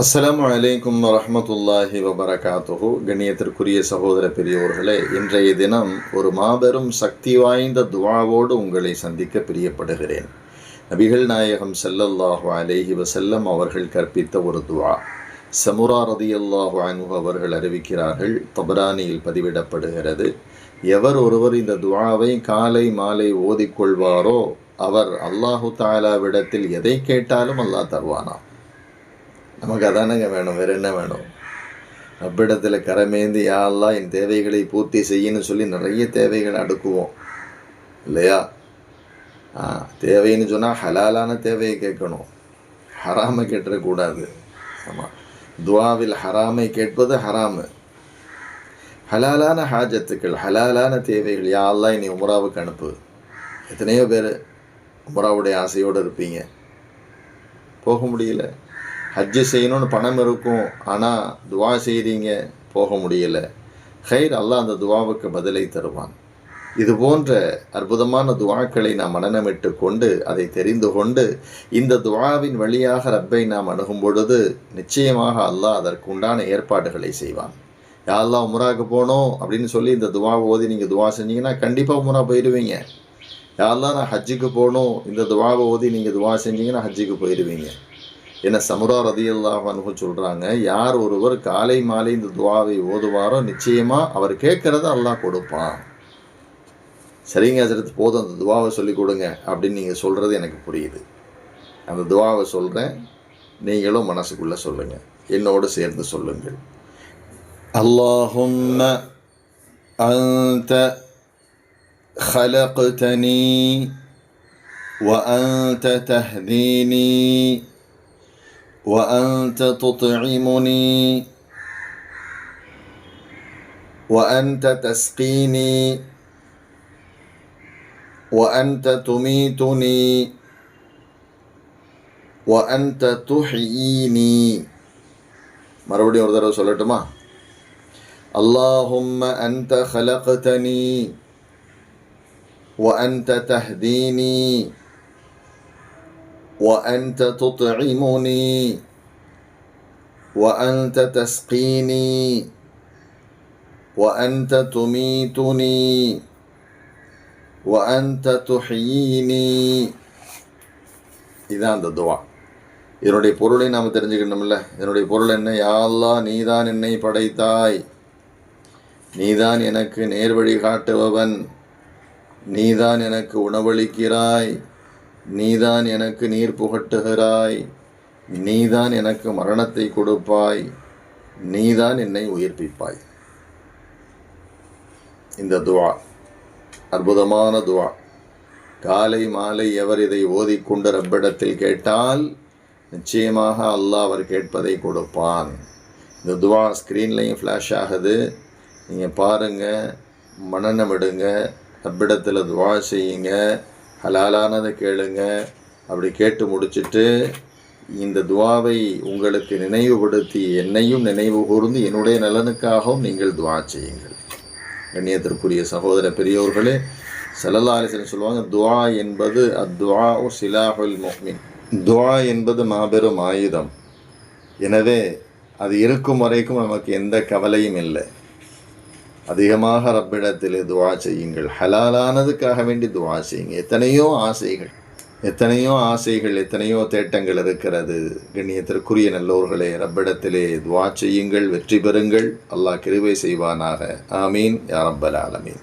அஸ்லாம் வலைக்கும் வரமத்துல்லாஹி வபரகாத்துஹு. கண்ணியத்திற்குரிய சகோதர பெரியோர்களே இன்றைய தினம் ஒரு மாபெரும் சக்தி வாய்ந்த துவாவோடு உங்களை சந்திக்க பிரியப்படுகிறேன். நபிகள் நாயகம் செல்லல்லாஹு அலேஹி வசல்லம் அவர்கள் கற்பித்த ஒரு துவா. சமுரா ரதியல்லாஹு அன்ஹு அவர்கள் அறிவிக்கிறார்கள் தபரானியில் பதிவிடப்படுகிறது. எவர் ஒருவர் இந்த துவாவை காலை மாலை ஓதிக்கொள்வாரோ அவர் அல்லாஹு தாலாவிடத்தில் எதை கேட்டாலும் அல்லாஹ் தருவானாம். நமக்கு அதானங்க வேணும் வேறு என்ன வேணும்? ரப்பிடத்தில் கரமேந்து யாரெல்லாம் என் தேவைகளை பூர்த்தி செய்யணும்னு சொல்லி நிறைய தேவைகளை அடுக்குவோம். இல்லையா? ஆ தேவைன்னு சொன்னால் ஹலாலான தேவையை கேட்கணும். ஹராமை கேட்டுறக்கூடாது. ஆமாம் துவாவில் ஹராமை கேட்பது ஹராமு. ஹலாலான ஹாஜத்துக்கள் ஹலாலான தேவைகள். யாரெல்லாம் இனி உமராவுக்கு அனுப்பு. எத்தனையோ பேர் உமராவுடைய ஆசையோடு இருப்பீங்க. போக முடியல. ஹஜ்ஜு செய்யணும்னு பணம் இருக்கும் ஆனால் துவா செய்கிறீங்க போக முடியல. ஹைர் அல்லாஹ் அந்த துவாவுக்கு பதிலை தருவான். இது போன்ற அற்புதமான துவாக்களை நாம் மனநமிட்டு கொண்டு அதை தெரிந்து கொண்டு இந்த துவாவின் வழியாக ரப்பை நாம் அணுகும் பொழுது நிச்சயமாக அல்லாஹ் அதற்கு உண்டான ஏற்பாடுகளை செய்வான். யாரெல்லாம் உமராக்கு போகணும் அப்படின்னு சொல்லி இந்த துவாவை ஓதி நீங்கள் துவா செஞ்சீங்கன்னா கண்டிப்பாக உமரா போயிடுவீங்க யாரெல்லாம் நான் ஹஜ்ஜுக்கு போகணும் இந்த துவாவை ஓதி நீங்கள் துவா செஞ்சீங்கன்னா ஹஜ்ஜுக்கு போயிடுவீங்க என்ன சமுரா ரதியல்லாஹ் அனுகு சொல்கிறாங்க யார் ஒருவர் காலை மாலை இந்த துவாவை ஓதுவாரோ நிச்சயமாக அவர் கேட்குறத அல்லாஹ் கொடுப்பான் சரிங்க ஹசரத் போதும் அந்த துவாவை சொல்லி கொடுங்க அப்படின்னு நீங்கள் சொல்கிறது எனக்கு புரியுது அந்த துவாவை சொல்கிறேன் நீங்களும் மனசுக்குள்ளே சொல்லுங்கள் என்னோடு சேர்ந்து சொல்லுங்கள் اللهم أنت خلقتني وأنت تهديني وأنت تطعمني وأنت تسقيني وأنت تميتني وأنت تحييني மறுபடியும் ஒரு தடவை சொல்லட்டுமா اللهم أنت خلقتني وأنت تهديني وأنت تطعمني وأنت تسقيني وأنت تميتني وأنت تحييني இதான் அந்த துவா இதனுடைய பொருளை நாம் தெரிஞ்சுக்கணும்ல இதனுடைய பொருள் என்ன யாழ்லா நீதான் என்னை படைத்தாய் நீதான் எனக்கு நேர்வழி காட்டுபவன் நீதான் எனக்கு உணவளிக்கிறாய் நீதான் எனக்கு நீர் புகட்டுகிறாய். நீதான் எனக்கு மரணத்தை கொடுப்பாய். நீதான் என்னை உயிர்ப்பிப்பாய். இந்த துவா அற்புதமான துவா. காலை மாலை எவர் இதை ஓதிக்கொண்டு ரப்பிடத்தில் கேட்டால் நிச்சயமாக அல்லாஹ் அவர் கேட்பதை கொடுப்பான். இந்த துவா ஸ்க்ரீன்லையும் ஃப்ளாஷ் ஆகுது. நீங்கள் பாருங்கள் மனநம் விடுங்க ரப்பிடத்தில் துவா செய்யுங்க. ஹலாலானதை கேளுங்க. அப்படி கேட்டு முடிச்சுட்டு இந்த துவாவை உங்களுக்கு நினைவுபடுத்தி என்னையும் நினைவு கூர்ந்து என்னுடைய நலனுக்காகவும் நீங்கள் துவா செய்யுங்கள். கண்ணியத்திற்குரிய சகோதர பெரியோர்களே செல்லல்லாரிசன் சொல்லுவாங்க துவா என்பது அத்வா சிலாஹுல் மொஹ்மின் துவா என்பது மாபெரும் ஆயுதம். எனவே அது இருக்கும் வரைக்கும் நமக்கு எந்த கவலையும் இல்லை. அதிகமாக ரப்பிடத்தில் துவா செய்யுங்கள். ஹலாலானதுக்காக வேண்டி துவா செய்யுங்க. எத்தனையோ ஆசைகள் எத்தனையோ ஆசைகள் எத்தனையோ தேட்டங்கள் இருக்கிறது. கண்ணியத்திற்குரிய நல்லோர்களே ரப்பிடத்திலே துவா செய்யுங்கள் வெற்றி பெறுங்கள். அல்லாஹ் கிருவை செய்வானாக. ஆமீன். யாரப்பல் ஆலமீன்.